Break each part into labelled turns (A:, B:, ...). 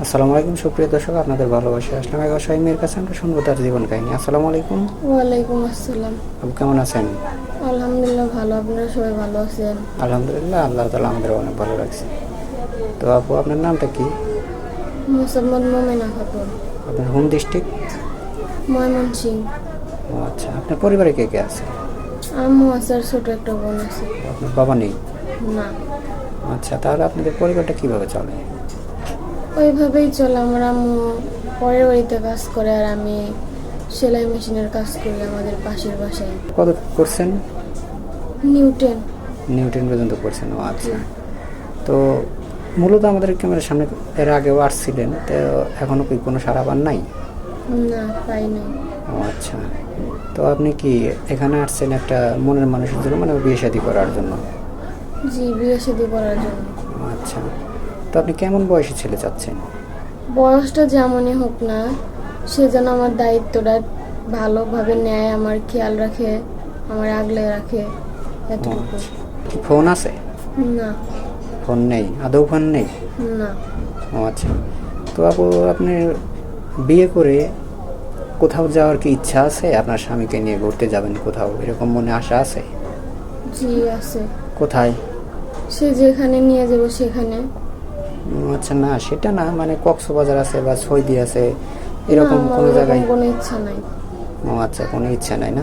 A: আসসালামু আলাইকুম সুপ্রিয় দর্শক আপনাদের ভালোবাসা আসলাম। এক অসহায় মেয়ের কাছে আমরা শুনব তার জীবন কাহিনী। আসসালামু আলাইকুম।
B: ওয়ালাইকুম আসসালাম।
A: আপু কেমন আছেন?
B: আলহামদুলিল্লাহ ভালো আপনারা সবাই ভালো আছেন?
A: আলহামদুলিল্লাহ আল্লাহ তালা আমাদের অনেক ভালো রাখছে। তো আপু আপনার নামটা কি?
B: মোসাম্মদ মোমেনা খাতুন
A: আপনার হোম ডিস্ট্রিক্ট?
B: ময়মনসিং
A: ও আচ্ছা। আপনার পরিবারে কে কে আছে?
B: আম্মু আছে আর ছোট একটা বোন আছে।
A: আপনার বাবা নেই?
B: না।
A: আচ্ছা তাহলে আপনাদের পরিবারটা কীভাবে চলে?
B: ওইভাবেই চলে আমার আম্মু। পরের বাড়িতে কাজ করে আর আমি সেলাই মেশিনের কাজ করি আমাদের পাশের বাসায়।
A: কত করছেন?
B: নিউটেন
A: নিউটন পর্যন্ত করছেন ও আচ্ছা। তো মূলত আমাদের ক্যামেরার সামনে এর আগেও আসছিলেন তো এখনও কি কোনো সারা পান নাই?
B: না পাই নাই।
A: ও আচ্ছা। তো আপনি কি এখানে আসছেন একটা মনের মানুষের জন্য মানে বিয়ে শাদী করার জন্য?
B: জি বিয়ে শাদি করার জন্য।
A: আচ্ছা। তো আপনি কেমন বয়সী ছেলে চাচ্ছেন?
B: বয়সটা যেমনই হোক না সে যেন আমার দায়িত্বটা ভালোভাবে নেয় আমার খেয়াল রাখে আমার আগলে রাখে এতটুকু।
A: আচ্ছা। ফোন আছে?
B: না।
A: ফোন নেই? আদৌ ফোন নেই?
B: না।
A: ও আচ্ছা। তো আপু আপনি বিয়ে করে কোথাও যাওয়ার কি ইচ্ছা আছে? আপনার স্বামীকে নিয়ে ঘুরতে যাবেন কোথাও এরকম মনে আশা আছে?
B: জি আছে।
A: কোথায়?
B: সে যেখানে নিয়ে যাব সেখানে।
A: আচ্ছা না সেটা না মানে কক্সবাজার আছে বা সৌদি আছে এরকম কোনো জায়গায়?
B: কোনো ইচ্ছা নাই।
A: ও আচ্ছা কোনো ইচ্ছা নাই না?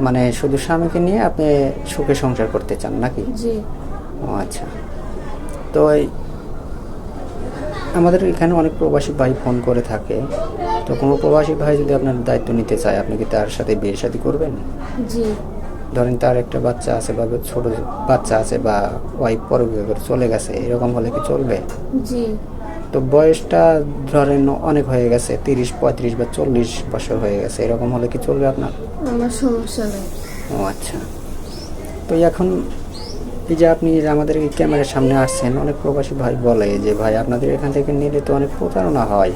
A: মানে শুধু স্বামীকে নিয়ে আপনি সুখে সংসার করতে চান নাকি?
B: জি।
A: ও আচ্ছা। তো আমাদের এখানে অনেক প্রবাসী ভাই ফোন করে থাকে। তো কোনো প্রবাসী ভাই যদি আপনার দায়িত্ব নিতে চায় আপনি কি তার সাথে বিয়ে শাদী করবেন?
B: জি।
A: ধরেন তার একটা বাচ্চা আছে বা ছোট বাচ্চা আছে বা ওয়াইফ পরবিয়ে করে চলে গেছে এরকম হলে কি চলবে?
B: জি।
A: তো বয়সটা ধরেন অনেক হয়ে গেছে তিরিশ পঁয়ত্রিশ বা চল্লিশ বছর হয়ে গেছে এরকম হলে কি চলবে আপনার?
B: আমার সমস্যা নেই।
A: ও আচ্ছা। তো এখন এই যে আপনি যে আমাদের এই ক্যামেরার সামনে আসছেন অনেক প্রবাসী ভাই বলে যে ভাই আপনাদের এখান থেকে নিলে তো অনেক প্রতারণা হয়।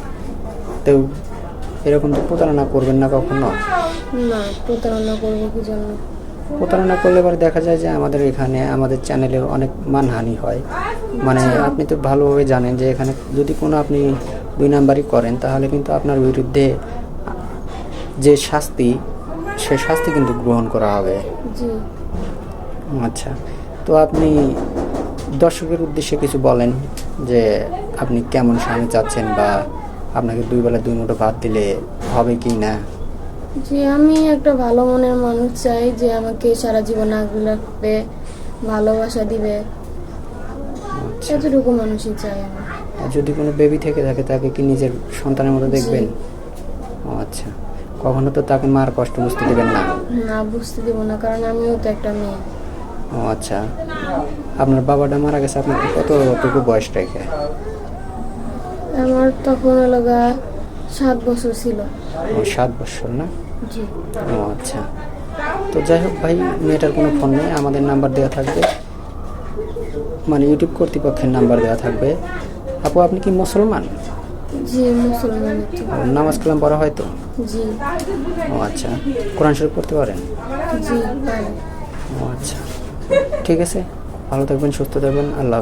A: তো এরকম তো প্রতারণা করবেন না কখনো?
B: না প্রতারণা করব কি জন্য?
A: প্রতারণা করলে এবার দেখা যায় যে আমাদের এখানে আমাদের চ্যানেলের অনেক মানহানি হয়। মানে আপনি তো ভালোভাবে জানেন যে এখানে যদি কোনো আপনি দুই নাম্বারই করেন তাহলে কিন্তু আপনার বিরুদ্ধে যে শাস্তি সে শাস্তি কিন্তু গ্রহণ করা হবে। আচ্ছা তো আপনি দর্শকের উদ্দেশ্যে কিছু বলেন যে আপনি কেমন স্বামী চাচ্ছেন বা আপনাকে দুই বেলা দুই মুঠো ভাত দিলে হবে কি না?
B: যে আমি একটা ভালো মনের মানুষ চাই যে আমাকে সারা জীবন আগলে রাখবে ভালোবাসা দিবে।
A: আচ্ছা।
B: এতটুকু মানুষই চাই আমি
A: আর যদি কোনো বেবি থেকে থাকে তাকে কি নিজের সন্তানের মতো দেখবেন? ও আচ্ছা। কখনো তো তাকে মার কষ্ট বুঝতে দেবেন না।
B: না বুঝতে দিব না কারণ আমিও তো একটা মেয়ে।
A: ও আচ্ছা। আপনার বাবাটা মারা গেছে আপনার কতটুকু বয়স রেখে?
B: আমার তখন গা সাত বছর ছিল।
A: ও সাত বছর না? ও আচ্ছা। তো যাই হোক ভাই মেয়েটার কোনো ফোন নেই আমাদের নাম্বার দেওয়া থাকবে। মানে ইউটিউব কর্তৃপক্ষের নাম্বার দেওয়া থাকবে। আপু আপনি কি মুসলমান?
B: জি মুসলমান
A: ও, নামাজ কালাম পড়া হয় তো?
B: জি।
A: ও আচ্ছা। কোরআন শরীফ পড়তে পারেন?
B: জি
A: ও আচ্ছা। ঠিক আছে। ভালো থাকবেন সুস্থ থাকবেন। আল্লাহ।